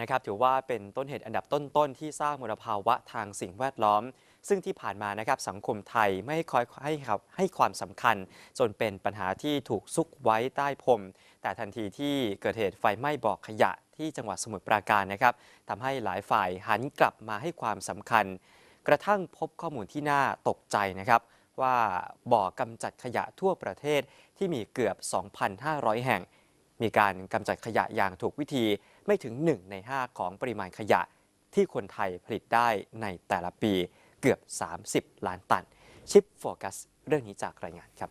นะครับถือว่าเป็นต้นเหตุอันดับต้นๆ ที่สร้างมลภาวะทางสิ่งแวดล้อม ซึ่งที่ผ่านมานะครับสังคมไทยไม่ค่อยให้ครับให้ความสำคัญ จนเป็นปัญหาที่ถูกซุกไว้ใต้พรมแต่ทันทีที่เกิดเหตุไฟไหม้บ่อขยะที่จังหวัดสมุทรปราการนะครับทำให้หลายฝ่ายหันกลับมาให้ความสำคัญ กระทั่งพบข้อมูลที่น่าตกใจนะครับว่าบ่อกำจัดขยะทั่วประเทศที่มีเกือบ 2,500 แห่ง มีการกำจัดขยะอย่างถูกวิธี ไม่ถึง 1 ใน 5 ของปริมาณขยะที่คนไทยผลิตได้ในแต่ละปีเกือบ 30 ล้านตัน ชิปโฟกัสเรื่องนี้จากรายงานครับ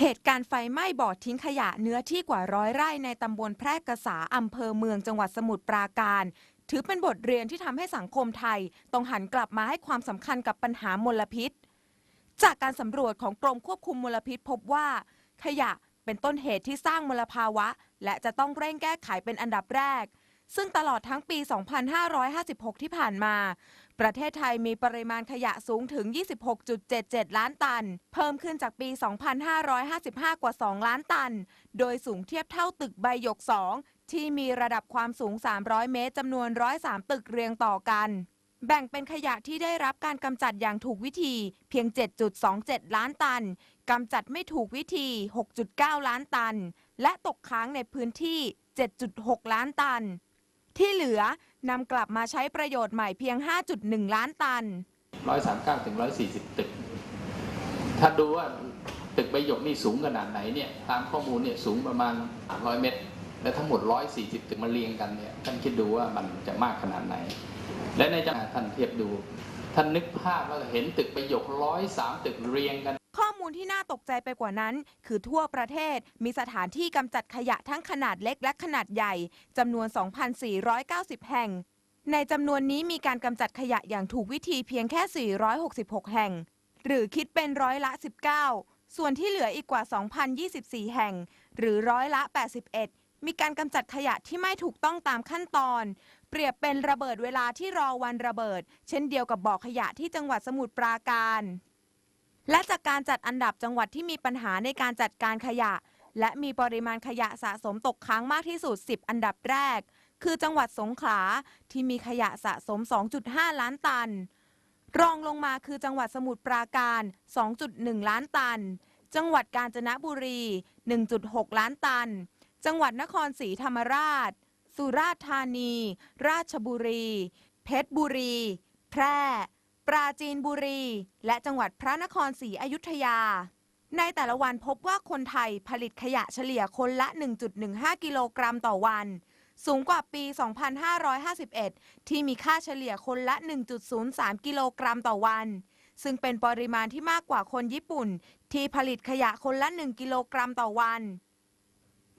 เหตุการณ์ไฟไหม้บ่อทิ้งขยะเนื้อที่กว่าร้อยไร่ในตำบลแพร่กษาอำเภอเมืองจังหวัดสมุทรปราการ ถือเป็นบทเรียนที่ทำให้สังคมไทย ต้องหันกลับมาให้ความสำคัญกับปัญหามลพิษ จากการสำรวจของกรมควบคุมมลพิษพบว่า ขยะเป็นต้นเหตุที่สร้างมลภาวะ และจะต้องเร่งแก้ไขเป็นอันดับแรก ซึ่งตลอดทั้งปี 2556 ที่ผ่านมา ประเทศไทยมีปริมาณขยะสูงถึง 26.77 ล้านตัน เพิ่มขึ้นจากปี 2555 กว่า 2 ล้านตัน โดยสูงเทียบเท่าตึกใบหยก 2 ที่มีระดับความสูง 300 เมตรจำนวน 103 ตึกเรียงต่อกัน แบ่งเป็นขยะที่ได้รับการกำจัดอย่างถูกวิธีเพียง 7.27 ล้านตัน กำจัดไม่ถูกวิธี 6.9 ล้านตัน และตกค้างในพื้นที่ 7.6 ล้านตัน ที่เหลือนำกลับมาใช้ประโยชน์ใหม่เพียง 5.1 ล้านตันร้อยสามเก้าถึงร้อยสี่สิบตึก ถ้าดูว่าตึกใบหยกนี่สูงขนาดไหนเนี่ย ตามข้อมูลเนี่ยสูงประมาณร้อยเมตร และทั้งหมดร้อยสี่สิบตึกมาเรียงกันเนี่ยท่านคิดดูว่ามันจะมากขนาดไหน และในจังหวัดท่านเทียบดู ท่านนึกภาพว่าเห็นตึกใบหยกร้อยสามตึกเรียงกัน ข้อมูลที่น่าตกใจไปกว่านั้น คือทั่วประเทศมีสถานที่กำจัดขยะทั้งขนาดเล็กและขนาดใหญ่จำนวน 2,490 แห่ง ในจำนวนนี้มีการกำจัดขยะอย่างถูกวิธีเพียงแค่ 466 แห่ง หรือคิดเป็นร้อยละ 19 ส่วนที่เหลืออีกกว่า 2,024 แห่ง หรือร้อยละ 81 มีการกำจัดขยะที่ไม่ถูกต้องตามขั้นตอน เปรียบเป็นระเบิดเวลาที่รอวันระเบิด เช่นเดียวกับบ่อขยะที่จังหวัดสมุทรปราการ และจากการจัดอันดับจังหวัดที่มีปัญหาในการจัดการขยะ และมีปริมาณขยะสะสมตกค้างมากที่สุด 10 อันดับแรก คือจังหวัดสงขลาที่มีขยะสะสม 2.5 ล้านตัน รองลงมาคือจังหวัดสมุทรปราการ 2.1 ล้านตัน จังหวัดกาญจนบุรี 1.6 ล้านตัน จังหวัดนครศรีธรรมราช สุราษฎร์ธานี ราชบุรี เพชรบุรี แพร่ ปราจีนบุรี และจังหวัดพระนครศรีอยุธยา ในแต่ละวันพบว่าคนไทยผลิตขยะเฉลี่ยคนละ 1.15 กิโลกรัมต่อวัน สูงกว่าปี 2551 ที่มีค่าเฉลี่ยคนละ 1.03 กิโลกรัมต่อวันซึ่งเป็นปริมาณที่มากกว่าคนญี่ปุ่น ที่ผลิตขยะคนละ 1 กิโลกรัมต่อวัน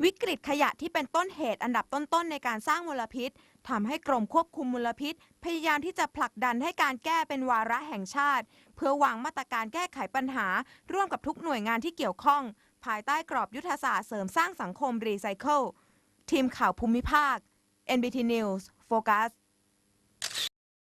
วิกฤตขยะที่เป็นต้นเหตุอันดับต้นๆในการสร้างมลพิษทำให้กรมควบคุมมลพิษ พยายามที่จะผลักดันให้การแก้เป็นวาระแห่งชาติ เพื่อวางมาตรการแก้ไขปัญหา ร่วมกับทุกหน่วยงานที่เกี่ยวข้อง ภายใต้กรอบยุทธศาสตร์เสริมสร้างสังคมรีไซเคิลทีมข่าวภูมิภาค NBT News โฟกัส